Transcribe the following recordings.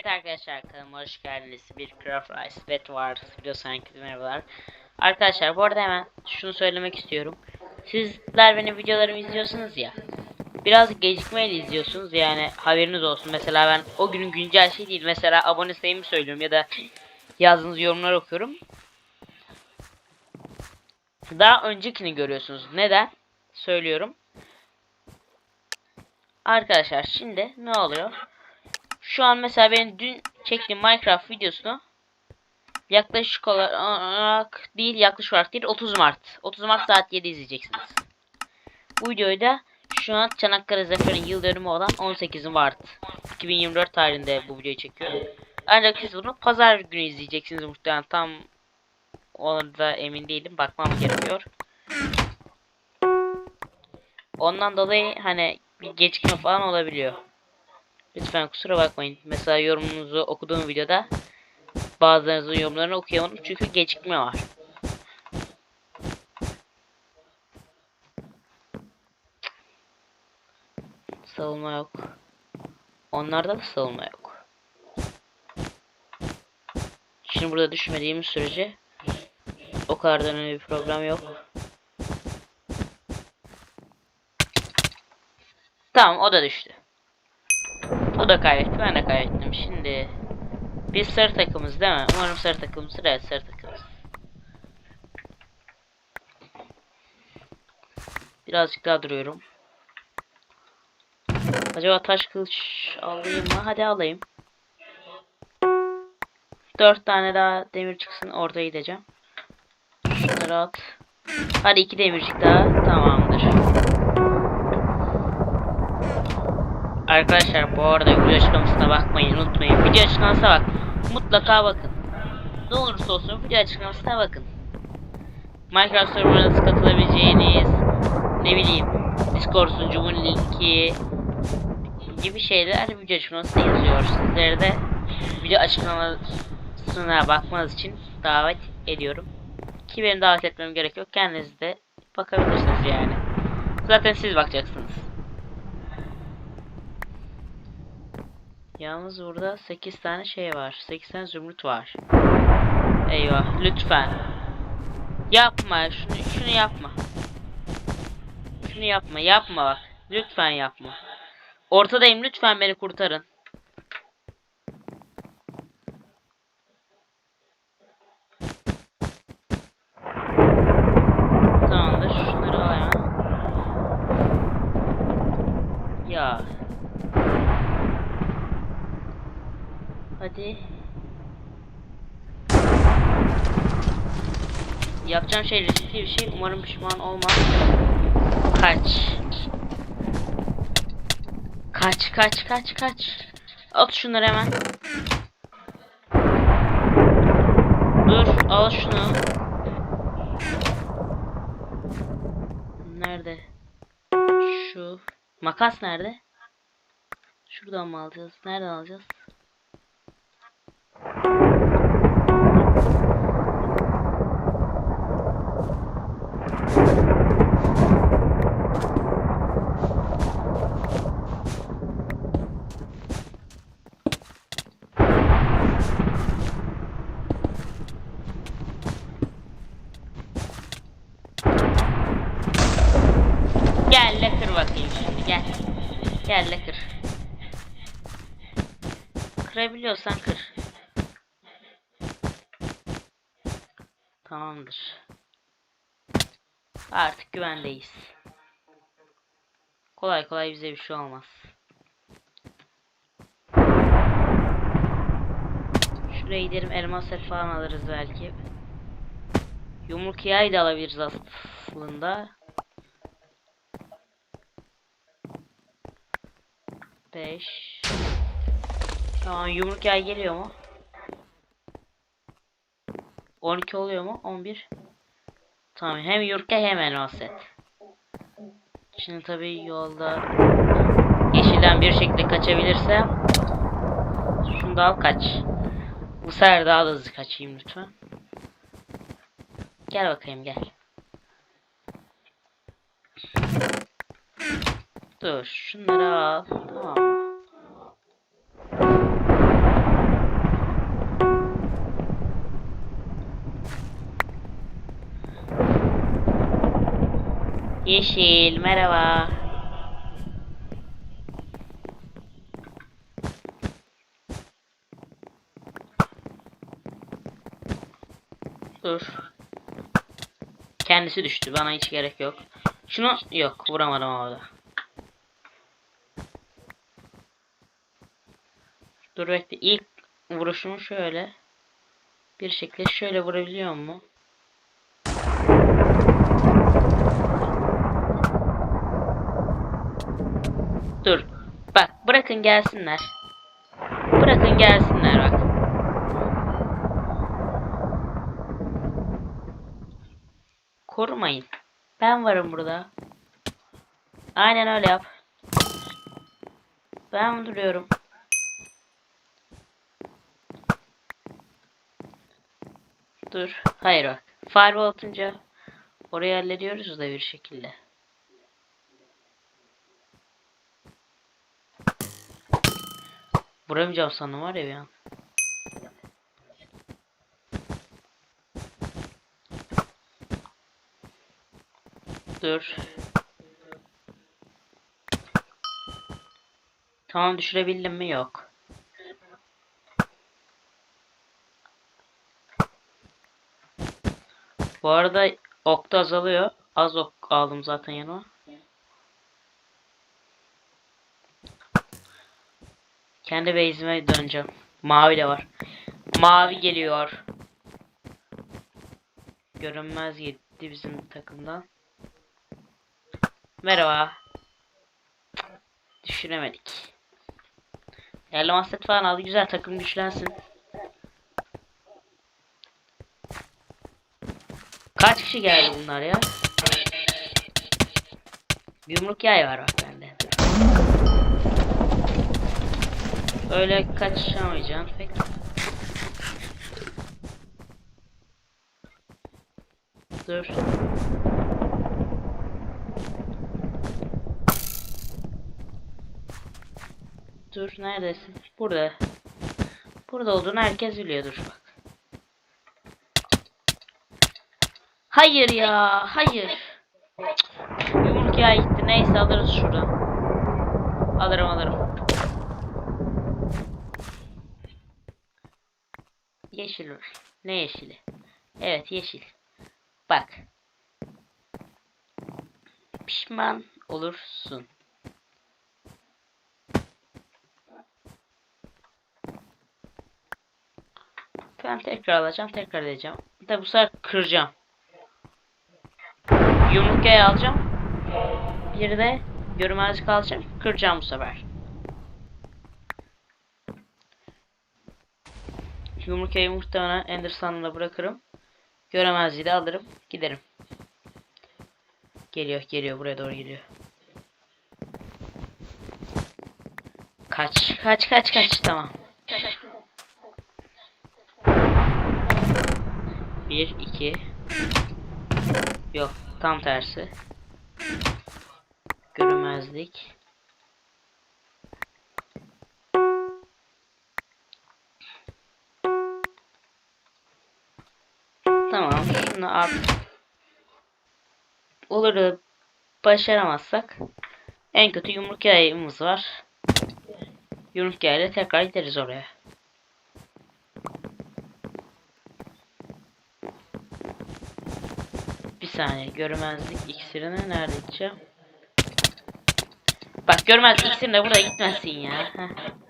Evet arkadaşlar kanalıma hoş geldiniz. Bir Craft Rice Bed var. Videosu herkese merhabalar. Arkadaşlar bu arada hemen şunu söylemek istiyorum. Sizler benim videolarımı izliyorsunuz ya. Biraz gecikmeyle izliyorsunuz yani haberiniz olsun. Mesela ben o günün güncel şey değil. Mesela abone sayımı söylüyorum ya da yazdığınız yorumlar okuyorum. Daha öncekini görüyorsunuz. Neden? Söylüyorum. Arkadaşlar şimdi ne oluyor? Şu an mesela ben dün çektiğim Minecraft videosunu yaklaşık olarak değil yaklaşık olarak değil 30 Mart. 30 Mart saat 7 izleyeceksiniz. Bu videoyu da şu an Çanakkale Zaferi'nin yıl dönümü olan 18 Mart 2024 tarihinde bu videoyu çekiyorum. Ancak siz bunu pazar günü izleyeceksiniz muhtemelen tam orada emin değilim bakmam gerekiyor. Ondan dolayı hani bir gecikme falan olabiliyor. Lütfen kusura bakmayın. Mesela yorumunuzu okuduğum videoda bazılarınızın yorumlarını okuyamadım çünkü gecikme var. Savunma yok. Onlarda da savunma yok. Şimdi burada düşmediğimiz sürece o kadar da önemli bir problem yok. Tamam o da düştü. O da kaybetti ben de kaybettim. Şimdi biz sarı takımız değil mi? Umarım sarı takımızdır. Evet sarı takımız. Birazcık daha duruyorum. Acaba taş kılıç alayım mı? Hadi alayım. Dört tane daha demir çıksın orada gideceğim. Şunları at. Hadi iki demircik daha. Tamamdır. Arkadaşlar bu arada video açıklamasına bakmayın unutmayın. Video açıklamasına bak. Mutlaka bakın. Ne olursa olsun video açıklamasına bakın. Minecraft serverına nasıl katılabileceğiniz, ne bileyim, Discord sunucumun linki gibi şeyler video açıklamasında yazıyor. Sizleri de video açıklamasına bakmanız için davet ediyorum. Ki beni davet etmem gerek yok. Kendiniz de bakabilirsiniz yani. Zaten siz bakacaksınız. Yalnız burada 8 tane şey var. 8 tane zümrüt var. Eyvah lütfen. Yapma şunu şunu yapma. Şunu yapma yapma bak. Lütfen yapma. Ortadayım lütfen beni kurtarın. Tamamdır şunları al hemen. Ya. Hadi. Yapacağım şey riskli bir şey. Umarım pişman olmaz. Kaç. Kaç kaç kaç kaç. At şunları hemen. Dur al şunu. Nerede? Şu. Makas nerede? Şuradan mı alacağız? Nereden alacağız? Gel de kır bakayım şimdi gel. Gel de kır. Kırabiliyorsan kır. Tamamdır. Artık güvendeyiz. Kolay kolay bize bir şey olmaz. Şuraya gidelim elmas set falan alırız belki. Yumruk yağı da alabiliriz aslında. 5 Tamam yumruk yay geliyor mu? 12 oluyor mu? 11 Tamam hem yumruk yay hem elmas set. Şimdi tabii yolda yeşilden bir şekilde kaçabilirsem şunu da al kaç. Bu sefer daha da hızlı kaçayım lütfen. Gel bakayım gel. Dur şunları al. Tamam Yeşil merhaba. Dur. Kendisi düştü. Bana hiç gerek yok. Şunu yok. Vuramadım orada. Dur bekle. İlk vuruşumu şöyle bir şekilde şöyle vurabiliyor mu? Dur. Bak bırakın gelsinler. Bırakın gelsinler bak. Korumayın. Ben varım burada. Aynen öyle yap. Ben duruyorum. Dur. Hayır bak. Firewall atınca orayı hallediyoruz da bir şekilde. Vuramayacağım sandım var ya bir an. Dur. Tamam düşürebildim mi? Yok. Bu arada ok da azalıyor. Az ok aldım zaten yanıma. Kendi base'ime döneceğim. Mavi de var. Mavi geliyor. Görünmez gitti bizim takımdan. Merhaba. Düşüremedik. Yerli masset falan aldı. Güzel takım güçlensin. Kaç kişi geldi bunlar ya? Yumruk yay var bak bende. Öyle kaçamayacaksın pek. Dur. Dur neredesin? Burada. Burada olduğunu herkes biliyordur bak. Hayır ya, hayır. Yumruk ya gitti. Neyse alırız şuradan. Alırım alırım. Yeşil var. Ne yeşili? Evet yeşil. Bak. Pişman olursun. Ben tekrar alacağım, tekrar edeceğim. Tabi bu sefer kıracağım. Yumrukayı alacağım. Bir de görünmezlik alacağım. Kıracağım bu sefer. Yumrukayı muhtemelen Ender Sun'la bırakırım. Göremezliği de alırım. Giderim. Geliyor, geliyor. Buraya doğru geliyor. Kaç, kaç, kaç, kaç. Tamam. Bir, iki. Yok, tam tersi. Görünmezlik. Şunu at. Olur başaramazsak en kötü yumruk yayımız var. Yumruk yayla tekrar gideriz oraya. Bir saniye görmezlik iksirini nerede içeceğim? Bak görmezlik iksirini de burada gitmesin ya. Heh.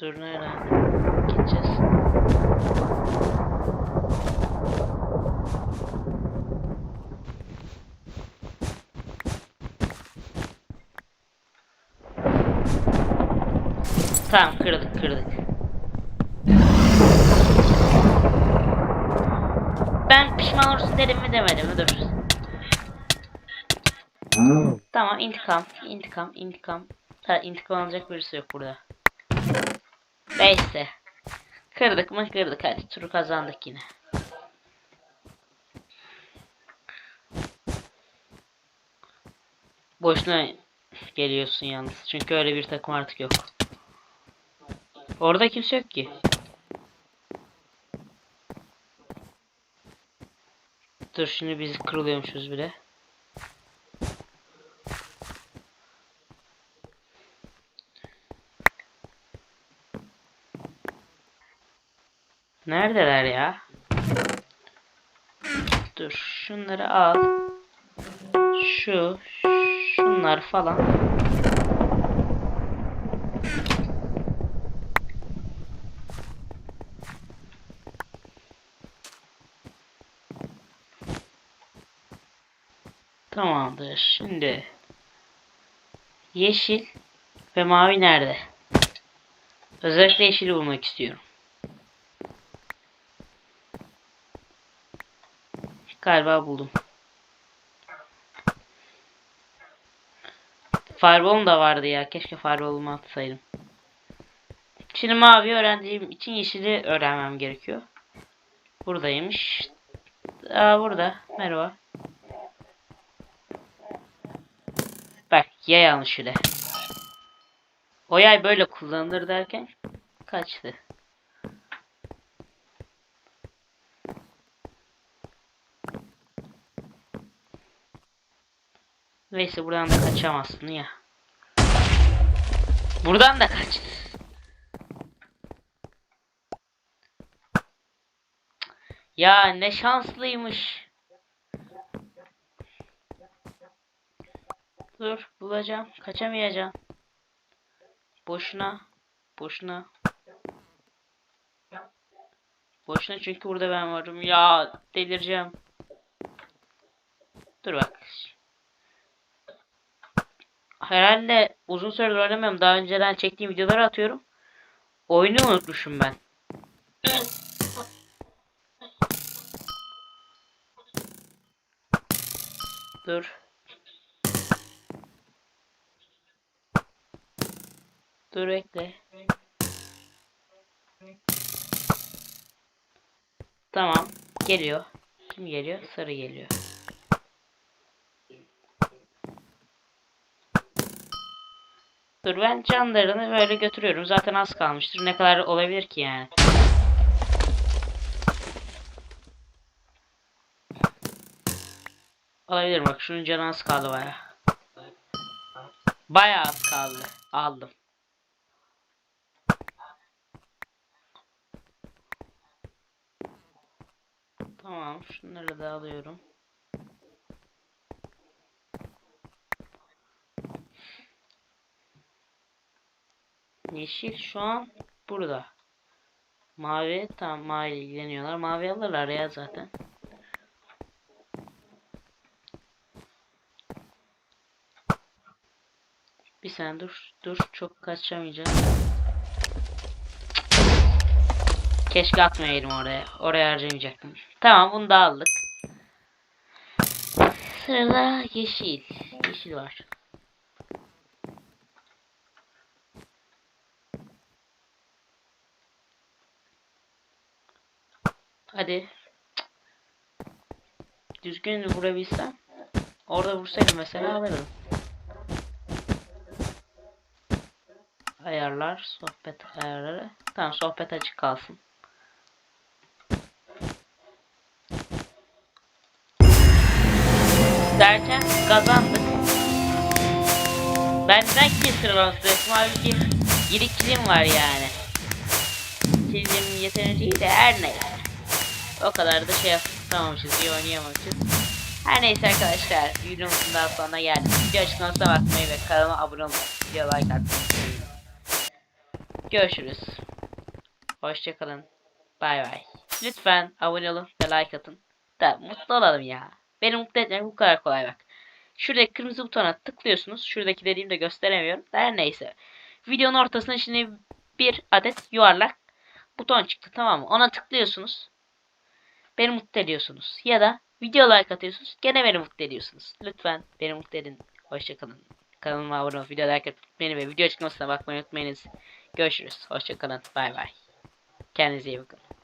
Dur nereden gideceğiz? Tamam kırdık kırdık. Ben pişman olursun dedim mi demedim mi dur. Tamam intikam intikam intikam. Ha, intikam alacak birisi yok burada. Neyse. Kırdık mı kırdık hadi turu kazandık yine. Boşuna geliyorsun yalnız. Çünkü öyle bir takım artık yok. Orada kimse yok ki. Dur şimdi biz kırılıyormuşuz bile. Neredeler ya? Dur şunları al. Şu, şunlar falan. Tamamdır. Şimdi yeşil ve mavi nerede? Özellikle yeşili bulmak istiyorum. Galiba buldum. Fireball'um da vardı ya. Keşke Fireball'umu atsaydım. Şimdi mavi öğrendiğim için yeşili öğrenmem gerekiyor. Buradaymış. Aa burada. Merhaba. Bak yay almış şöyle. O yay böyle kullanılır derken kaçtı. Neyse buradan da kaçamazsın ya. Buradan da kaç. Ya ne şanslıymış. Dur bulacağım. Kaçamayacağım. Boşuna. Boşuna. Boşuna çünkü burada ben varım. Ya delireceğim. Dur bak. Herhalde uzun süredir oynamıyorum. Daha önceden çektiğim videoları atıyorum. Oyunu unutmuşum ben. Dur. Dur bekle. Tamam. Geliyor. Kim geliyor? Sarı geliyor. Dur ben canlarını böyle götürüyorum. Zaten az kalmıştır. Ne kadar olabilir ki yani. Olabilir bak şunun canı az kaldı baya. Baya az kaldı. Aldım. Tamam şunları da alıyorum. Yeşil şu an burada. Mavi tam mavi ile ilgileniyorlar. Mavi alırlar ya zaten. Bir sen dur. Dur çok kaçamayacağım. Keşke atmayaydım oraya. Oraya harcamayacaktım. Tamam bunu da aldık. Sırada yeşil. Yeşil var. Hadi. Düzgün vurabilsem. Orada vursaydım mesela alırdım. Ayarlar, sohbet ayarları. Tamam sohbet açık kalsın. Derken kazandık. Ben neden ki sıralaması halbuki 7 kilim var yani. Kilim yeterince iyi de her neyse. O kadar da şey yapamamışız, iyi oynayamamışız. Her neyse arkadaşlar, videomuzun daha sonuna geldik. Video açıklamasına bakmayı ve kanalıma abone olmayı, video like atmayı. Görüşürüz. Hoşçakalın. Bay bay. Lütfen abone olun ve like atın. Da mutlu olalım ya. Beni mutlu etmek bu kadar kolay bak. Şuradaki kırmızı butona tıklıyorsunuz. Şuradaki dediğimi de gösteremiyorum. Her neyse. Videonun ortasına şimdi bir adet yuvarlak buton çıktı tamam mı? Ona tıklıyorsunuz. Beni mutlu ediyorsunuz. Ya da video like atıyorsunuz. Gene beni mutlu ediyorsunuz. Lütfen beni mutlu edin. Hoşçakalın. Kanalıma abone olup video like atmayı ve video açıklamasına bakmayı unutmayınız. Görüşürüz. Hoşçakalın. Bay bay. Kendinize iyi bakın.